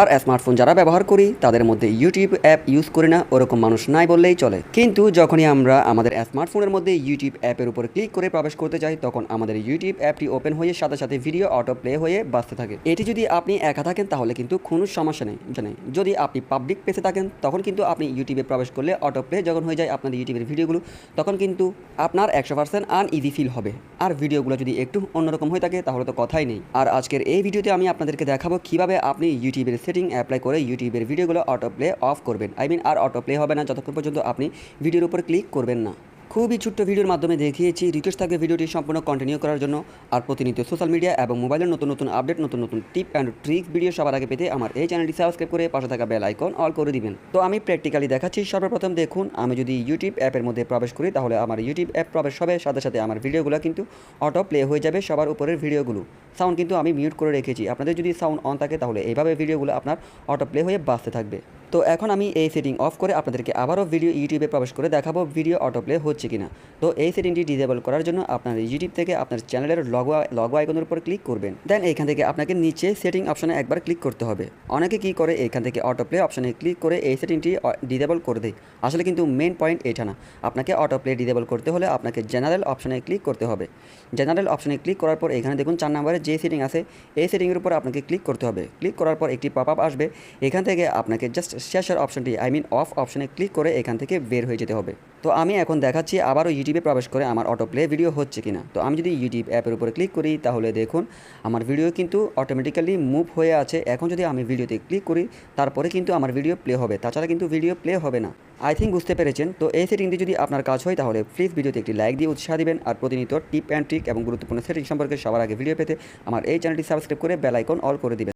আর smartphone যারা ব্যবহার করি, তাদের মধ্যে ইউটিউব অ্যাপ ইউজ করি না, ওরকম মানুষ নাই বললেই চলে। কিন্তু যখনই আমরা আমাদের স্মার্টফোনের মধ্যে ইউটিউব অ্যাপের উপর ক্লিক করে প্রবেশ করতে চাই তখন আমাদের ইউটিউব অ্যাপটি ওপেন হয়ে সাথে সাথে ভিডিও অটো প্লে হয়ে বাঁচতে থাকে। এটি যদি আপনি একা থাকেন, তাহলে কিন্তু কোনো সমস্যা নেই নেই যদি আপনি পাবলিক পেজে থাকেন, তখন কিন্তু আপনি ইউটিউবে প্রবেশ করলে অটো প্লে যখন হয়ে যায় আপনার ইউটিউবের ভিডিওগুলো তখন কিন্তু আপনার একশো পার্সেন্ট আনইজি ফিল হবে। আর ভিডিওগুলো যদি একটু অন্যরকম হয়ে থাকে, তাহলে তো কথাই নেই। আর আজকের এই ভিডিওতে আমি আপনাদেরকে দেখাবো কীভাবে আপনি ইউটিউবের সেটিং অ্যাপ্লাই করে ইউটিউবের ভিডিওগুলো অটো প্লে অফ করবেন। আই মিন আর অটো প্লে হবে না যতক্ষণ পর্যন্ত আপনি ভিডিওর উপর ক্লিক করবেন না। খুবই ছোট্ট ভিডিওর মাধ্যমে দেখিয়েছি। রিকোয়েস্ট থাকবে ভিডিওটি সম্পূর্ণ কন্টিনিউ করার জন্য। আর প্রতিনিয়ত সোশ্যাল মিডিয়া এবং মোবাইলের নতুন নতুন আপডেট নতুন নতুন টিপ অ্যান্ড ট্রিক্স ভিডিও সবার আগে পেতে আমার এই চ্যানেলটি সাবস্ক্রাইব করে পাশে থাকা বেল আইকন অল করে দিবেন। তো আমি প্র্যাকটিক্যালি দেখাচ্ছি। সর্বপ্রথম দেখুন, আমি যদি ইউটিউব অ্যাপের মধ্যে প্রবেশ করি, তাহলে আমার ইউটিউব অ্যাপ প্রবেশ হবে। সাথে সাথে আমার ভিডিওগুলো কিন্তু অটো প্লে হয়ে যাবে সবার উপরের ভিডিওগুলো সাউন্ড কিন্তু আমি মিউট করে রেখেছি। আপনাদের যদি সাউন্ড অন থাকে, তাহলে এইভাবে ভিডিওগুলো আপনার অটো প্লে হয়ে বাঁচতে থাকবে। তো এখন আমি এই সেটিং অফ করে আপনাদেরকে আবারও ভিডিও ইউটিউবে প্রবেশ করে দেখাবো ভিডিও অটো প্লে হচ্ছে কিনা। তো এই সেটিংটি ডিজেবল করার জন্য আপনার ইউটিউব থেকে আপনার চ্যানেলের লগো লগো আইকনের উপর ক্লিক করবেন। দেন এখান থেকে আপনাকে নিচে সেটিং অপশনে একবার ক্লিক করতে হবে। অনেকে কি করে, এখান থেকে অটো প্লে অপশনে ক্লিক করে এই সেটিংটি ডিজেবল করে দেয়। আসলে কিন্তু মেন পয়েন্ট এটা না। আপনাকে অটো প্লে ডিজেবল করতে হলে আপনাকে জেনারেল অপশনে ক্লিক করতে হবে। জেনারেল অপশনে ক্লিক করার পর এখানে দেখুন চার নম্বরে যে সেটিং আছে, এই সেটিংয়ের উপর আপনাকে ক্লিক করতে হবে। ক্লিক করার পর একটি পপ আপ আসবে। এখান থেকে আপনাকে জাস্ট শেষের অপশনটি আই মিন অফ অপশনে ক্লিক করে এখান থেকে বের হয়ে যেতে হবে। তো আমি এখন দেখাচ্ছি আবারও ইউটিউবে প্রবেশ করে আমার অটো প্লে ভিডিও হচ্ছে কিনা। তো আমি যদি ইউটিউব অ্যাপের উপরে ক্লিক করি, তাহলে দেখুন আমার ভিডিও কিন্তু অটোমেটিক্যালি মুভ হয়ে আছে। এখন যদি আমি ভিডিওতে ক্লিক করি, তারপরে কিন্তু আমার ভিডিও প্লে হবে। তাছাড়া কিন্তু ভিডিও প্লে হবে না। আই থিঙ্ক বুঝতে পেরেছেন? তো এই সেটিংটি যদি আপনার কাজ হয়, তাহলে প্লিজ ভিডিওতে একটি লাইক দিয়ে উৎসাহ দিবেন। আর প্রতিনিয়ত টিপ অ্যান্ড ট্রিক এবং গুরুত্বপূর্ণ সেটিং সম্পর্কে সবার আগে ভিডিও পেতে আমার এই চ্যানেলটি সাবস্ক্রাইব করে বেল আইকন অল করে দিবেন।